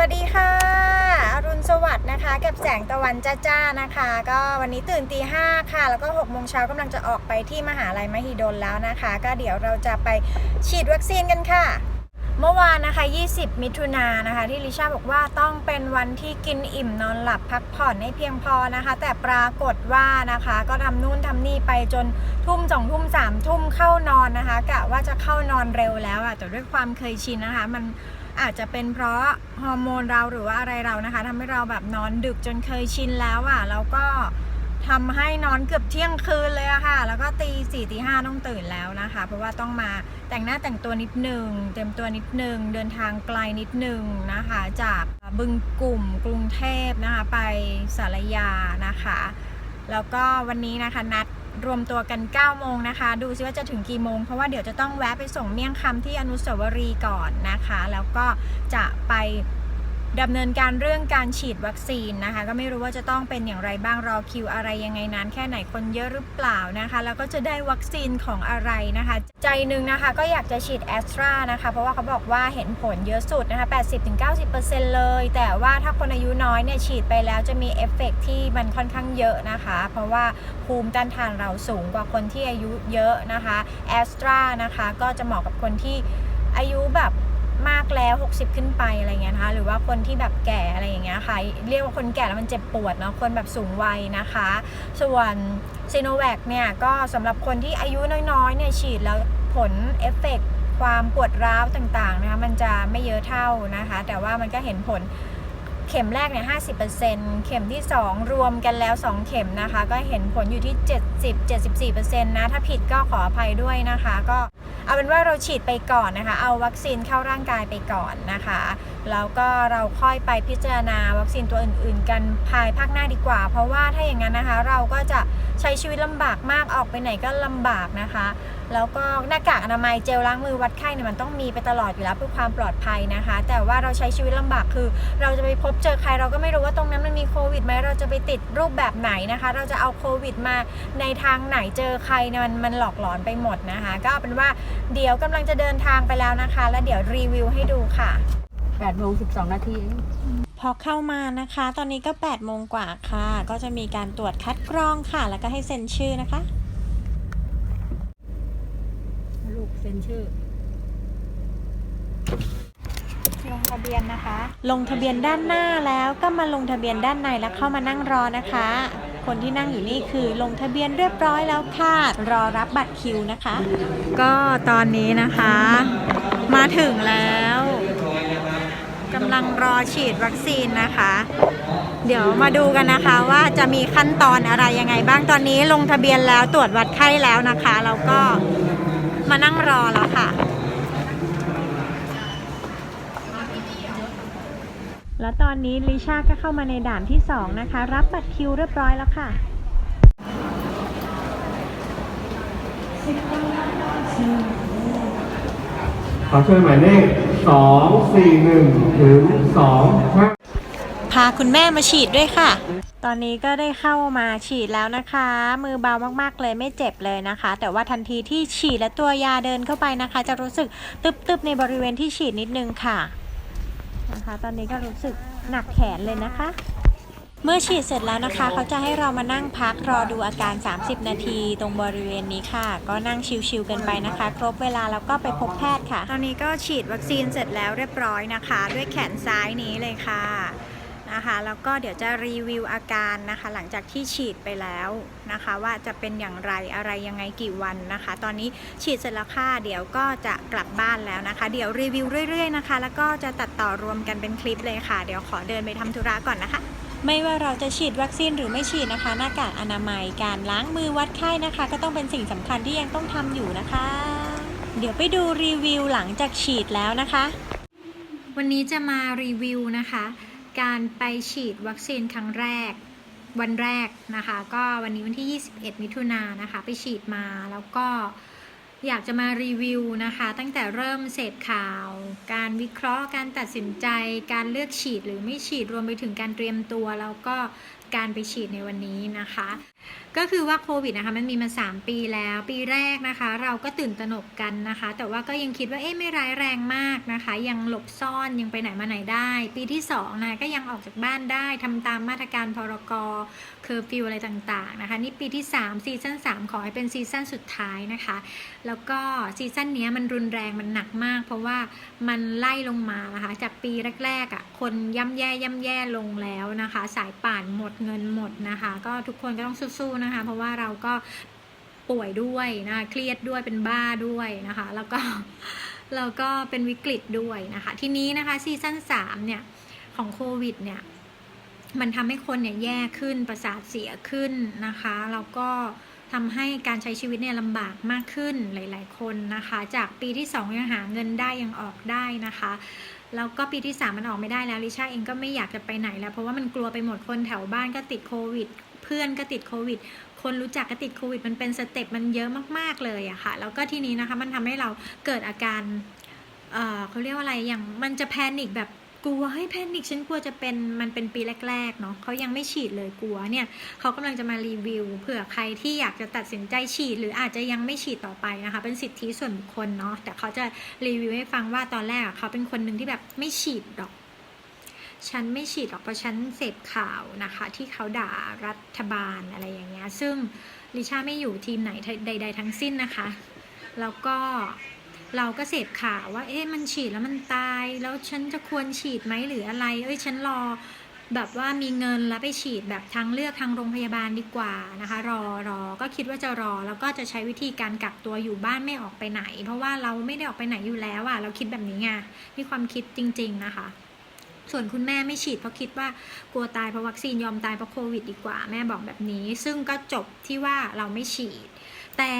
วัสดีค่ะ อรุณสวัสดิ์นะคะ กับแสงตะวันจ้าๆนะคะ ก็วันนี้ตื่นตีห้าค่ะ แล้วก็6กโมงเช้ากำลังจะออกไปที่มหาลัยมหิดลแล้วนะคะ ก็เดี๋ยวเราจะไปฉีดวัคซีนกันค่ะ เมื่อวานนะคะ 20 มิถุนายนนะคะ ที่ลิชาบอกว่าต้องเป็นวันที่กินอิ่มนอนหลับพักผ่อนให้เพียงพอนะคะ แต่ปรากฏว่านะคะ ก็ทำนู่นทำนี่ไปจนทุ่มสองทุ่มสามทุ่มเข้านอนนะคะกะว่าจะเข้านอนเร็วแล้วอะแต่ด้วยความเคยชินนะคะ มันอาจจะเป็นเพราะฮอร์โมนเราหรือว่าอะไรเรานะคะทำให้เราแบบนอนดึกจนเคยชินแล้วอะแล้วก็ ทำให้นอนเกือบเที่ยงคืนเลยอะค่ะ แล้วก็ตีสี่ตีห้าต้องตื่นแล้วนะคะ เพราะว่าต้องมาแต่งหน้าแต่งตัวนิดหนึ่งเต็มตัวนิดหนึ่งเดินทางไกลนิดหนึ่งนะคะ จากบึงกลุ่มกรุงเทพนะคะไปสารยานะคะ แล้วก็วันนี้นะคะนัดรวมตัวกัน 9 โมงนะคะ ดูซิว่าจะถึงกี่โมง เพราะว่าเดี๋ยวจะต้องแวะไปส่งเมี่ยงคำที่อนุสาวรีย์ก่อนนะคะ แล้วก็จะไป ดำเนินการเรื่องการฉีดวัคซีนนะคะ ก็ไม่รู้ว่าจะต้องเป็นอย่างไรบ้างรอคิวอะไรยังไงนั้นแค่ไหนคนเยอะหรือเปล่านะคะ แล้วก็จะได้วัคซีนของอะไรนะคะ ใจหนึ่งนะคะก็อยากจะฉีดแอสตรานะคะ เพราะว่าเขาบอกว่าเห็นผลเยอะสุดนะคะ 80-90%เลย แต่ว่าถ้าคนอายุน้อยเนี่ยฉีดไปแล้วจะมีเอฟเฟกต์ที่มันค่อนข้างเยอะนะคะ เพราะว่าภูมิต้านทานเราสูงกว่าคนที่อายุเยอะนะคะแอสตรานะคะก็จะเหมาะกับคนที่อายุแบบ มากแล้ว 60 ขึ้นไปอะไรเงี้ยนะคะ หรือว่าคนที่แบบแก่อะไรอย่างเงี้ยค่ะ เรียกว่าคนแก่แล้วมันเจ็บปวดเนาะ คนแบบสูงวัยนะคะ ส่วนซีโนแวคเนี่ยก็สำหรับคนที่อายุน้อยๆเนี่ยฉีดแล้วผลเอฟเฟกต์ความปวดร้าวต่างๆนะคะมันจะไม่เยอะเท่านะคะ แต่ว่ามันก็เห็นผล เข็มแรกเนี่ย50%เข็มที่ 2 รวมกันแล้ว 2 เข็มนะคะ ก็เห็นผลอยู่ที่ 70-74%นะ ถ้าผิดก็ขออภัยด้วยนะคะ ก็เอาเป็นว่าเราฉีดไปก่อนนะคะ เอาวัคซีนเข้าร่างกายไปก่อนนะคะ แล้วก็เราค่อยไปพิจารณาวัคซีนตัวอื่น ๆ กันภายภาคหน้าดีกว่า เพราะว่าถ้าอย่างนั้นนะคะ เราก็จะใช้ชีวิตลำบากมากออกไปไหนก็ลำบากนะคะ แล้วก็หน้ากากอนามัยเจลล้างมือวัดไข้เนี่ยมันต้องมีไปตลอดอยู่แล้วเพื่อความปลอดภัยนะคะ แต่ว่าเราใช้ชีวิตลำบากคือ เราจะไปพบเจอใครเราก็ไม่รู้ว่าตรงนั้นมันมีโควิดไหมเราจะไปติดรูปแบบไหนนะคะ เราจะเอาโควิดมาในทางไหนเจอใครเนี่ยมันมันหลอกหลอนไปหมดนะคะ ก็เป็นว่าเดี๋ยวกำลังจะเดินทางไปแล้วนะคะ แล้วเดี๋ยวรีวิวให้ดูค่ะ8โมง12 นาทีพอเข้ามานะคะ ตอนนี้ก็8โมงกว่าค่ะ ก็จะมีการตรวจคัดกรองค่ะ แล้วก็ให้เซ็นชื่อนะคะ ลูก เซ็นชื่อ ลงทะเบียนนะคะ ลงทะเบียนด้านหน้าแล้วก็มาลงทะเบียนด้านในแล้วเข้ามานั่งรอนะคะ คนที่นั่งอยู่นี่คือลงทะเบียนเรียบร้อยแล้วค่ะ รอรับบัตรคิวนะคะ ก็ตอนนี้นะคะ มาถึงแล้วกำลังรอฉีดวัคซีนนะคะ เดี๋ยวมาดูกันนะคะว่าจะมีขั้นตอนอะไรยังไงบ้างตอนนี้ลงทะเบียนแล้วตรวจวัดไข้แล้วนะคะแล้วก็ มานั่งรอแล้วค่ะ แล้วตอนนี้ลิชาก็เข้ามาในด่านที่ 2 นะคะ รับบัตรคิวเรียบร้อยแล้วค่ะขอเชิญหมายเลข2 4 1 ถึง2 5พาคุณแม่มาฉีดด้วยค่ะ ตอนนี้ก็ได้เข้ามาฉีดแล้วนะคะ มือเบามากๆเลยไม่เจ็บเลยนะคะ แต่ว่าทันทีที่ฉีดและตัวยาเดินเข้าไปนะคะ จะรู้สึกตึบๆในบริเวณที่ฉีดนิดนึงค่ะนะคะ ตอนนี้ก็รู้สึกหนักแขนเลยนะคะเมื่อฉีดเสร็จแล้วนะคะ เขาจะให้เรามานั่งพักรอดูอาการ 30 นาทีตรงบริเวณนี้ค่ะ ก็นั่งชิวๆกันไปนะคะ ครบเวลาแล้วก็ไปพบแพทย์ค่ะ ตอนนี้ก็ฉีดวัคซีนเสร็จแล้วเรียบร้อยนะคะ ด้วยแขนซ้ายนี้เลยค่ะ นะคะแล้วก็เดี๋ยวจะรีวิวอาการนะคะ หลังจากที่ฉีดไปแล้วนะคะ ว่าจะเป็นอย่างไรอะไรยังไงกี่วันนะคะ ตอนนี้ฉีดเสร็จแล้วค่ะเดี๋ยวก็จะกลับบ้านแล้วนะคะ เดี๋ยวรีวิวเรื่อยๆนะคะ แล้วก็จะตัดต่อรวมกันเป็นคลิปเลยค่ะ เดี๋ยวขอเดินไปทำธุระก่อนนะคะไม่ว่าเราจะฉีดวัคซีนหรือไม่ฉีดนะคะ หน้ากากอนามัยการล้างมือวัดไข้นะคะ ก็ต้องเป็นสิ่งสำคัญที่ยังต้องทำอยู่นะคะ เดี๋ยวไปดูรีวิวหลังจากฉีดแล้วนะคะ วันนี้จะมารีวิวนะคะ การไปฉีดวัคซีนครั้งแรกวันแรกนะคะ ก็วันนี้วันที่ 21 มิถุนายนนะคะ ไปฉีดมาแล้วก็อยากจะมารีวิวนะคะ ตั้งแต่เริ่มเสพข่าว การวิเคราะห์การตัดสินใจ การเลือกฉีดหรือไม่ฉีดรวมไปถึงการเตรียมตัว แล้วก็ การไปฉีดในวันนี้นะคะ ก็คือว่าโควิดนะคะมันมีมา 3 ปีแล้วปีแรกนะคะ เราก็ตื่นตระหนกกันนะคะ แต่ว่าก็ยังคิดว่าเอ๊ะไม่ร้ายแรงมากนะคะ ยังหลบซ่อนยังไปไหนมาไหนได้ ปีที่2นะก็ยังออกจากบ้านได้ทำตามมาตรการพรกเคอร์ฟิวอะไรต่างๆนะคะ นี่ปีที่3ซีซั่น3ขอให้เป็นซีซั่นสุดท้ายนะคะ แล้วก็ซีซั่นนี้มันรุนแรงมันหนักมาก เพราะว่ามันไล่ลงมานะคะ จากปีแรกๆอะคนย่ำแย่ย่ำแย่ลงแล้วนะคะ สายป่านหมดเงินหมดนะคะ ก็ทุกคนก็ต้องสู้ๆนะคะ เพราะว่าเราก็ป่วยด้วยนะเครียดด้วยเป็นบ้าด้วยนะคะ แล้วก็แล้วก็เป็นวิกฤตด้วยนะคะ ทีนี้นะคะซีซั่น3เนี่ยของโควิดเนี่ยมันทำให้คนเนี่ยแย่ขึ้นประสาทเสียขึ้นนะคะแล้วก็ทำให้การใช้ชีวิตเนี่ยลำบากมากขึ้นหลาย ๆ คนนะคะ จากปีที่ 2 ยังหาเงินได้ยังออกได้นะคะ แล้วก็ปีที่ 3 มันออกไม่ได้แล้วลิชาเองก็ไม่อยากจะไปไหนแล้ว เพราะว่ามันกลัวไปหมดคนแถวบ้านก็ติดโควิด เพื่อนก็ติดโควิด คนรู้จักก็ติดโควิด มันเป็นสเต็ปมันเยอะมากๆเลยอะค่ะ แล้วก็ทีนี้นะคะมันทำให้เราเกิดอาการเเขาเรียกว่าอะไรอย่างมันจะแพนิคแบบ กลัวเฮ้ยแพนิคฉันกลัวจะเป็นมันเป็นปีแรกๆเนาะเขายังไม่ฉีดเลยกลัวเนี่ยเขากำลังจะมารีวิวเผื่อใครที่อยากจะตัดสินใจฉีด หรืออาจจะยังไม่ฉีดต่อไปนะคะ เป็นสิทธิส่วนบุคคลเนาะแต่เขาจะรีวิวให้ฟังว่าตอนแรกเขาเป็นคนหนึ่งที่แบบไม่ฉีดหรอกฉันไม่ฉีดหรอกเพราะฉันเสพข่าวนะคะ ที่เขาด่ารัฐบาลอะไรอย่างเงี้ยซึ่งลิชาไม่อยู่ทีมไหนใดๆทั้งสิ้นนะคะ แล้วก็ เราก็เสพข่าวว่า เอ๊ะมันฉีดแล้วมันตาย แล้วฉันจะควรฉีดไหมหรืออะไร เอ้ยฉันรอแบบว่ามีเงินแล้วไปฉีดแบบทางเลือกทางโรงพยาบาลดีกว่านะคะ รอรอก็คิดว่าจะรอ แล้วก็จะใช้วิธีการกักตัวอยู่บ้านไม่ออกไปไหน เพราะว่าเราไม่ได้ออกไปไหนอยู่แล้วอะเราคิดแบบนี้ไงนี่ความคิดจริง ๆ นะคะ ส่วนคุณแม่ไม่ฉีดเพราะคิดว่ากลัวตายเพราะวัคซีนยอมตายเพราะโควิดดีกว่า แม่บอกแบบนี้ ซึ่งก็จบที่ว่าเราไม่ฉีด แต่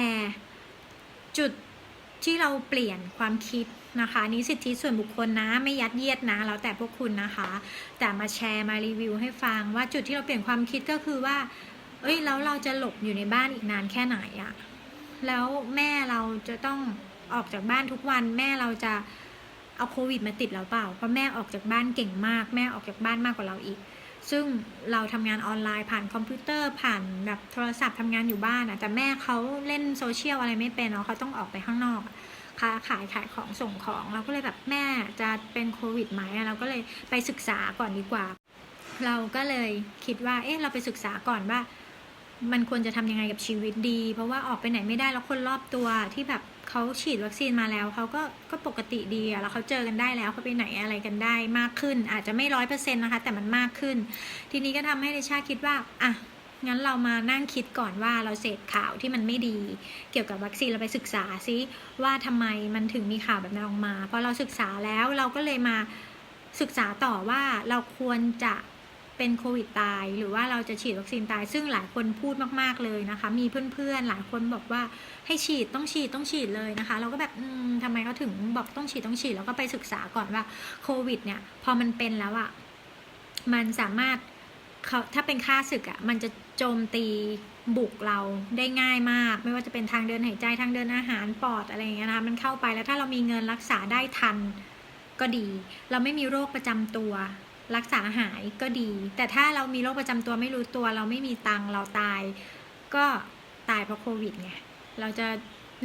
จุด ที่เราเปลี่ยนความคิดนะคะนี้สิทธิส่วนบุคคลนะไม่ยัดเยียดนะ แล้วแต่พวกคุณนะคะ แต่มาแชร์มารีวิวให้ฟังว่าจุดที่เราเปลี่ยนความคิดก็คือว่า เอ้ยแล้วเราจะหลบอยู่ในบ้านอีกนานแค่ไหนอะแล้วแม่เราจะต้องออกจากบ้านทุกวันแม่เราจะเอาโควิดมาติดเราเปล่าเพราะแม่ออกจากบ้านเก่งมาก แม่ออกจากบ้านมากกว่าเราอีก ซึ่งเราทำงานออนไลน์ผ่านคอมพิวเตอร์ผ่านแบบโทรศัพท์ทำงานอยู่บ้านอะแต่แม่เขาเล่นโซเชียลอะไรไม่เป็นเนาะเขาต้องออกไปข้างนอกค้าขายขายของส่งของเราก็เลยแบบแม่จะเป็นโควิดไหมเราก็เลยไปศึกษาก่อนดีกว่า เราก็เลยคิดว่า เอ๊ะเราไปศึกษาก่อนว่า มันควรจะทำยังไงกับชีวิตดี เพราะว่าออกไปไหนไม่ได้แล้วคนรอบตัวที่แบบ เขาฉีดวัคซีนมาแล้วเขาก็ก็ปกติดีอะแล้วเขาเจอกันได้แล้วเขาไปไหนอะไรกันได้มากขึ้น อาจจะไม่ร้อยเปอร์เซ็นต์นะคะ แต่มันมากขึ้น ทีนี้ก็ทำให้ดิชาคิดว่าอะงั้นเรามานั่งคิดก่อนว่าเราเสพข่าวที่มันไม่ดี เกี่ยวกับวัคซีนเราไปศึกษาซิว่าทำไมมันถึงมีข่าวแบบนั้นออกมาพอเราศึกษาแล้วเราก็เลยมาศึกษาต่อว่าเราควรจะ เป็นโควิดตาย หรือว่าเราจะฉีดวัคซีนตาย ซึ่งหลายคนพูดมากๆเลยนะคะ มีเพื่อนๆหลายคนบอกว่าให้ฉีดต้องฉีดต้องฉีดเลยนะคะ เราก็แบบอืมทำไมเขาถึงบอกต้องฉีดต้องฉีดแล้วก็ไปศึกษาก่อนว่าโควิดเนี่ยพอมันเป็นแล้วอะมันสามารถเขาถ้าเป็นค่าศึกอะมันจะโจมตีบุกเราได้ง่ายมาก ไม่ว่าจะเป็นทางเดินหายใจทางเดินอาหารปอดอะไรอย่างเงี้ยนะคะมันเข้าไปแล้วถ้าเรามีเงินรักษาได้ทันก็ดี เราไม่มีโรคประจำตัว รักษาหายก็ดี แต่ถ้าเรามีโรคประจำตัวไม่รู้ตัว เราไม่มีตังเราตาย ก็ตายเพราะโควิดไงเราจะ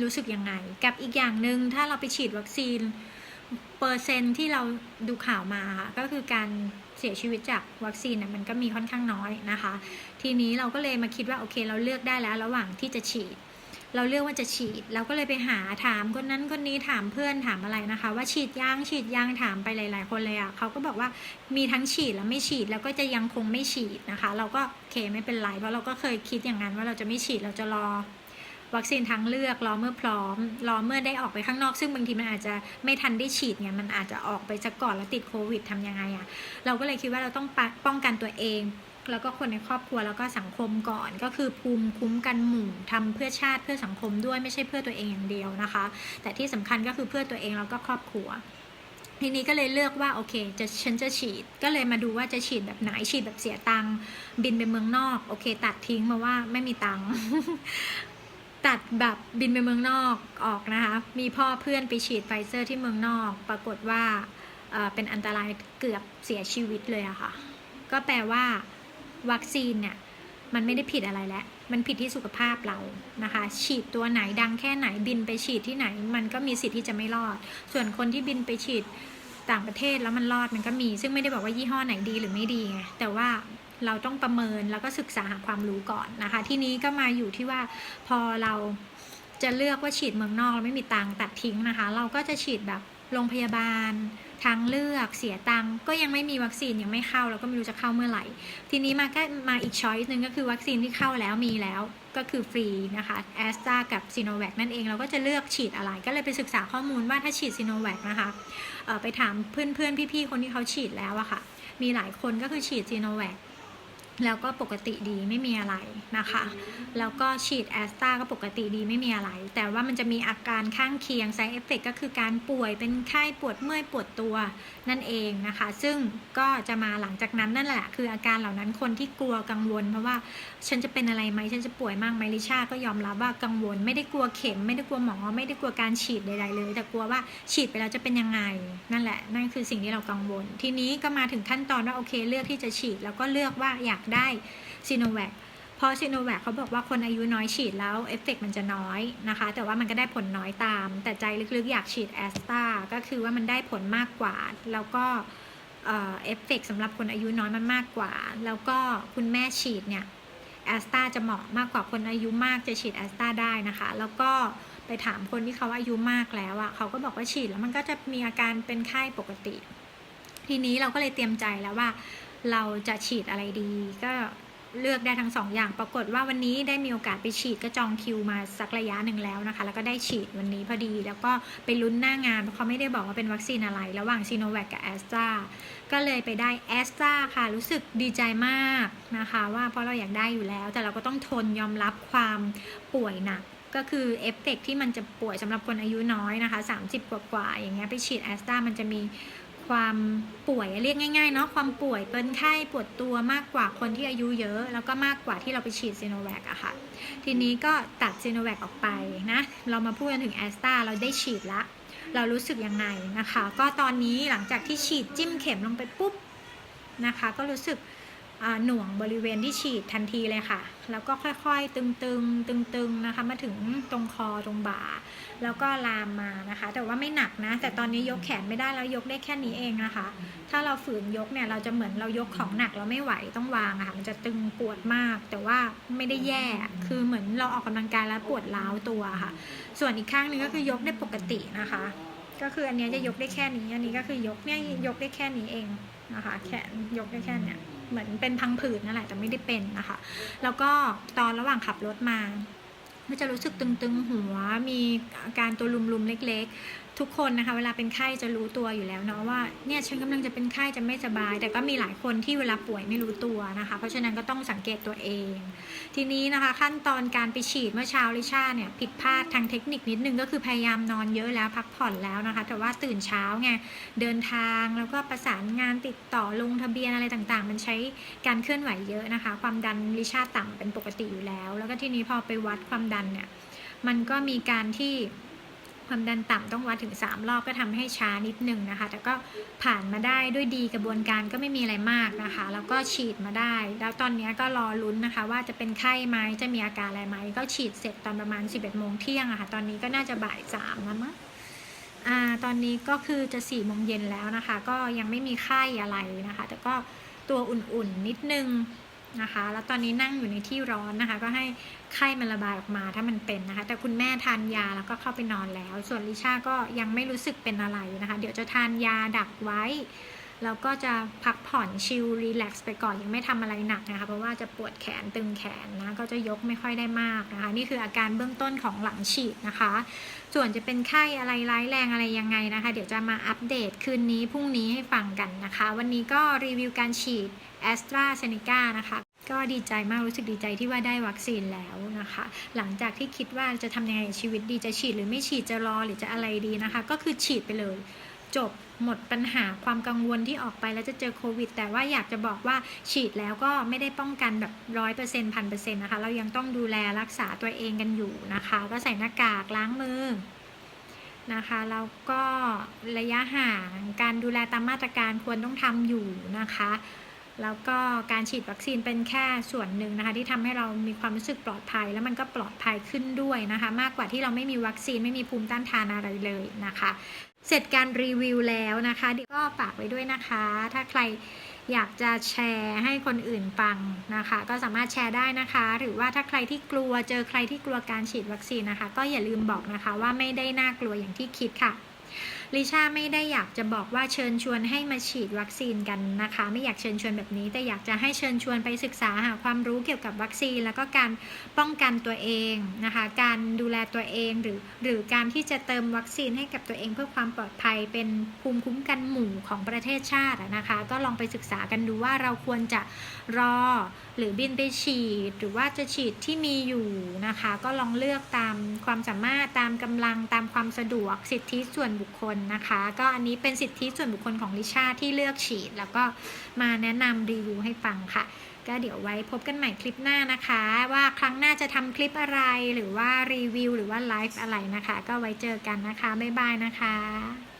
รู้สึกยังไง กับอีกอย่างหนึ่งถ้าเราไปฉีดวัคซีน เปอร์เซ็นที่เราดูข่าวมาค่ะก็คือการเสียชีวิตจากวัคซีนน่ะมันก็มีค่อนข้างน้อยนะคะ ทีนี้เราก็เลยมาคิดว่าโอเคเราเลือกได้แล้วระหว่างที่จะฉีด เราเลือกว่าจะฉีด เราก็เลยไปหาถามคนนั้นคนนี้ถามเพื่อนถามอะไรนะคะ ว่าฉีดยางฉีดยางถามไปหลาย ๆ คนเลยอะ่ะเขาก็บอกว่ามีทั้งฉีดและไม่ฉีดแล้วก็จะยังคงไม่ฉีดนะคะ เราก็โอเคไม่เป็นไรเพราะเราก็เคยคิดอย่างนั้นว่าเราจะไม่ฉีดเราจะรอวัคซีนทางเลือกรอเมื่อพร้อมรอเมื่อได้ออกไปข้างนอก ซึ่งบางทีมันอาจจะไม่ทันได้ฉีดไงมันอาจจะออกไปซะก่อนแล้วติดโควิดทำยังไงอะ่ะเราก็เลยคิดว่าเราต้องปะป้องกันตัวเอง แล้วก็คนในครอบครัวแล้วก็สังคมก่อน ก็คือภูมิคุ้มกันหมู่ทำเพื่อชาติเพื่อสังคมด้วยไม่ใช่เพื่อตัวเองอย่างเดียวนะคะ แต่ที่สำคัญก็คือเพื่อตัวเองแล้วก็ครอบครัวทีนี้ก็เลยเลือกว่าโอเคจะฉันจะฉีดก็เลยมาดูว่าจะฉีดแบบไหนฉีดแบบเสียตังค์บินไปเมืองนอกโอเค ตัดทิ้งมาว่าไม่มีตังค์ตัดแบบบินไปเมืองนอกออกนะคะ มีพ่อเพื่อนไปฉีดไฟเซอร์ที่เมืองนอก ปรากฏว่าเป็นอันตรายเกือบเสียชีวิตเลยอะค่ะ ก็แปลว่า วัคซีนเนี่ยมันไม่ได้ผิดอะไรแล้ว มันผิดที่สุขภาพเรานะคะ ฉีดตัวไหนดังแค่ไหนบินไปฉีดที่ไหน มันก็มีสิทธิ์ที่จะไม่รอด ส่วนคนที่บินไปฉีดต่างประเทศแล้วมันรอดมันก็มี ซึ่งไม่ได้บอกว่ายี่ห้อไหนดีหรือไม่ดีไง แต่ว่าเราต้องประเมินแล้วก็ศึกษาหาความรู้ก่อนนะคะ ที่นี้ก็มาอยู่ที่ว่าพอเราจะเลือกว่าฉีดเมืองนอกเราไม่มีตังค์ตัดทิ้งนะคะ เราก็จะฉีดแบบโรงพยาบาล ทางเลือกเสียตังก็ยังไม่มีวัคซีนยังไม่เข้าเราก็ไม่รู้จะเข้าเมื่อไหร่ ทีนี้มาก็มาอีกช้อยส์หนึ่งก็คือวัคซีนที่เข้าแล้วมีแล้วก็คือฟรีนะคะแอสตรากับซีโนแวคนั่นเองเราก็จะเลือกฉีดอะไร ก็เลยไปศึกษาข้อมูลว่าถ้าฉีดซีโนแวคนะคะไปถามเพื่อนๆพี่ๆคนที่เขาฉีดแล้วอะค่ะมีหลายคนก็คือฉีดซีโนแวค แล้วก็ปกติดีไม่มีอะไรนะคะ แล้วก็ฉีดแอสตราก็ปกติดีไม่มีอะไร แต่ว่ามันจะมีอาการข้างเคียง side effect ก็คือการป่วยเป็นไข้ปวดเมื่อยปวดตัวนั่นเองนะคะ ซึ่งก็จะมาหลังจากนั้นนั่นแหละ คืออาการเหล่านั้นคนที่กลัวกังวล เพราะว่าฉันจะเป็นอะไรไหมฉันจะป่วยมากไหมลิชาก็ยอมรับว่ากังวล ไม่ได้กลัวเข็ม ไม่ได้กลัวหมอ ไม่ได้กลัวการฉีดใด ๆ เลย แต่กลัวว่าฉีดไปแล้วจะเป็นยังไงนั่นแหละนั่นคือสิ่งที่เรากังวล ทีนี้ก็มาถึงขั้นตอนว่าโอเคเลือกที่จะฉีดแล้วก็เลือกว่าอยากได้ซีโนแวคเพราะซีโนแวคเขาบอกว่าคนอายุน้อยฉีดแล้วเอฟเฟกมันจะน้อยนะคะ แต่ว่ามันก็ได้ผลน้อยตาม แต่ใจลึกๆอยากฉีดแอสตราก็คือว่ามันได้ผลมากกว่า แล้วก็เอ่อเฟเฟกสำหรับคนอายุน้อยมันมากกว่า แล้วก็คุณแม่ฉีดเนี่ยแอสตราจะเหมาะมากกว่าคนอายุมากจะฉีดแอสตราได้นะคะ แล้วก็ไปถามคนที่เขาอายุมากแล้วอะ่ะเขาก็บอกว่าฉีดแล้วมันก็จะมีอาการเป็นไข้ปกติ ทีนี้เราก็เลยเตรียมใจแล้วว่า เราจะฉีดอะไรดี ก็เลือกได้ทั้งสองอย่าง ปรากฏว่าวันนี้ได้มีโอกาสไปฉีดก็จองคิวมาสักระยะหนึ่งแล้วนะคะ แล้วก็ได้ฉีดวันนี้พอดี แล้วก็ไปลุ้นหน้างานเพราะเขาไม่ได้บอกว่าเป็นวัคซีนอะไร ระหว่างซีโนแวคกับแอสตราก็เลยไปได้แอสตราค่ะ รู้สึกดีใจมากนะคะ ว่าเพราะเราอยากได้อยู่แล้ว แต่เราก็ต้องทนยอมรับความป่วยหนักก็คือเอฟเฟกต์ที่มันจะป่วยสำหรับคนอายุน้อยนะคะ 30 กว่ากว่าอย่างเงี้ยไปฉีดแอสตรามันจะมี ความป่วยเรียกง่ายๆเนาะความป่วยเป็นไข้ปวดตัวมากกว่าคนที่อายุเยอะ แล้วก็มากกว่าที่เราไปฉีดซีโนแวคอะค่ะ ทีนี้ก็ตัดซีโนแวคออกไปนะ เรามาพูดกันถึงแอสตาเราได้ฉีดละ เรารู้สึกยังไงนะคะ ก็ตอนนี้หลังจากที่ฉีดจิ้มเข็มลงไปปุ๊บนะคะ ก็รู้สึก หน่วงบริเวณที่ฉีดทันทีเลยค่ะ แล้วก็ค่อยๆ ตึงๆ ตึงๆ นะคะ มาถึงตรงคอตรงบ่า แล้วก็ลามมานะคะ แต่ว่าไม่หนักนะ แต่ตอนนี้ยกแขนไม่ได้แล้วยกได้แค่นี้เองนะคะ ถ้าเราฝืนยกเนี่ยเราจะเหมือนเรายกของหนักเราไม่ไหวต้องวางอะค่ะ มันจะตึงปวดมาก แต่ว่าไม่ได้แย่ คือเหมือนเราออกกำลังกายแล้วปวดร้าวตัวค่ะ ส่วนอีกข้างนึงก็คือยกได้ปกตินะคะ ก็คืออันนี้จะยกได้แค่นี้ อันนี้ก็คือยกเนี่ยยกได้แค่นี้เองนะคะ แขนยกได้แค่เนี้ย เหมือนเป็นพังผืดนั่นแหละแต่ไม่ได้เป็นนะคะ แล้วก็ตอนระหว่างขับรถมาก็จะรู้สึกตึงๆหัวมีอาการตัวลุมๆเล็ก ๆ ทุกคนนะคะ เวลาเป็นไข้จะรู้ตัวอยู่แล้วเนาะว่าเนี่ยฉันกำลังจะเป็นไข้จะไม่สบาย แต่ก็มีหลายคนที่เวลาป่วยไม่รู้ตัวนะคะ เพราะฉะนั้นก็ต้องสังเกตตัวเอง ทีนี้นะคะขั้นตอนการไปฉีดเมื่อเช้าลิชาเนี่ยผิดพลาดทางเทคนิคนิดนึงก็คือพยายามนอนเยอะแล้วพักผ่อนแล้วนะคะ แต่ว่าตื่นเช้าไงเดินทางแล้วก็ประสานงานติดต่อลงทะเบียนอะไรต่างๆ มันใช้การเคลื่อนไหวเยอะนะคะ ความดันลิชาต่ำเป็นปกติอยู่แล้ว แล้วก็ทีนี้พอไปวัดความดันเนี่ยมันก็มีการที่ ความดันต่ำต้องวัดถึง 3 รอบก็ทำให้ช้านิดนึงนะคะ แต่ก็ผ่านมาได้ด้วยดีกระบวนการก็ไม่มีอะไรมากนะคะ แล้วก็ฉีดมาได้ แล้วตอนนี้ก็รอลุ้นนะคะ ว่าจะเป็นไข้ไหมจะมีอาการอะไรไหมก็ฉีดเสร็จตอนประมาณ 11โมงเที่ยงอะค่ะตอนนี้ก็น่าจะบ่ายสามแล้วมั้งอ่าตอนนี้ก็คือจะ4ี่โมงเย็นแล้วนะคะ ก็ยังไม่มีไข้อะไรนะคะ แต่ก็ตัวอุ่นๆนิดนึง นะคะ แล้วตอนนี้นั่งอยู่ในที่ร้อนนะคะ ก็ให้ไข้มันระบายออกมาถ้ามันเป็นนะคะ แต่คุณแม่ทานยาแล้วก็เข้าไปนอนแล้ว ส่วนลิชาก็ยังไม่รู้สึกเป็นอะไรนะคะ เดี๋ยวจะทานยาดักไว้ แล้วก็จะพักผ่อนชิลรีแลกซ์ไปก่อนยังไม่ทำอะไรหนักนะคะ เพราะว่าจะปวดแขนตึงแขนนะ ก็จะยกไม่ค่อยได้มากนะคะ นี่คืออาการเบื้องต้นของหลังฉีดนะคะ ส่วนจะเป็นไข้อะไรร้ายแรงอะไรยังไงนะคะ เดี๋ยวจะมาอัปเดตคืนนี้พรุ่งนี้ให้ฟังกันนะคะ วันนี้ก็รีวิวการฉีด a s t r a z เซ e c a นะคะก็ดีใจมากรู้สึกดีใจที่ว่าได้วัคซีนแล้วนะคะ หลังจากที่คิดว่าจะทำยังไงชีวิตดีจะฉีดหรือไม่ฉีดจะรอหรือจะอะไรดีนะคะ ก็คือฉีดไปเลย จบหมดปัญหาความกังวลที่ออกไปแล้วจะเจอโควิด แต่ว่าอยากจะบอกว่าฉีดแล้วก็ไม่ได้ป้องกันแบบร้อยเปอร์เซ็นต์พันเปอร์เซ็นต์นะคะ เรายังต้องดูแลรักษาตัวเองกันอยู่นะคะ ก็ใส่หน้ากากล้างมือนะคะแล้วก็ระยะห่างการดูแลตามมาตรการควรต้องทำอยู่นะคะแล้วก็การฉีดวัคซีนเป็นแค่ส่วนหนึ่งนะคะ ที่ทำให้เรามีความรู้สึกปลอดภัย แล้วมันก็ปลอดภัยขึ้นด้วยนะคะ มากกว่าที่เราไม่มีวัคซีนไม่มีภูมิต้านทานอะไรเลยนะคะ เสร็จการรีวิวแล้วนะคะเดี๋ยวก็ฝากไว้ด้วยนะคะ ถ้าใครอยากจะแชร์ให้คนอื่นฟังนะคะ ก็สามารถแชร์ได้นะคะ หรือว่าถ้าใครที่กลัวเจอใครที่กลัวการฉีดวัคซีนนะคะ ก็อย่าลืมบอกนะคะว่าไม่ได้น่ากลัวอย่างที่คิดค่ะ ลิชาไม่ได้อยากจะบอกว่าเชิญชวนให้มาฉีดวัคซีนกันนะคะ ไม่อยากเชิญชวนแบบนี้ แต่อยากจะให้เชิญชวนไปศึกษาหาความรู้เกี่ยวกับวัคซีน แล้วก็การป้องกันตัวเองนะคะ การดูแลตัวเองหรือหรือการที่จะเติมวัคซีนให้กับตัวเองเพื่อความปลอดภัยเป็นภูมิคุ้มกันหมู่ของประเทศชาตินะคะ ก็ลองไปศึกษากันดูว่าเราควรจะรอหรือบินไปฉีด หรือว่าจะฉีดที่มีอยู่นะคะ ก็ลองเลือกตามความสามารถตามกำลังตามความสะดวกสิทธิส่วนบุคคลลนะคะ ก็อันนี้เป็นสิทธิส่วนบุคคลของลิชาที่เลือกฉีด แล้วก็มาแนะนำรีวิวให้ฟังค่ะ ก็เดี๋ยวไว้พบกันใหม่คลิปหน้านะคะ ว่าครั้งหน้าจะทำคลิปอะไรหรือว่ารีวิวหรือว่าไลฟ์อะไรนะคะ ก็ไว้เจอกันนะคะ บ๊ายบายนะคะ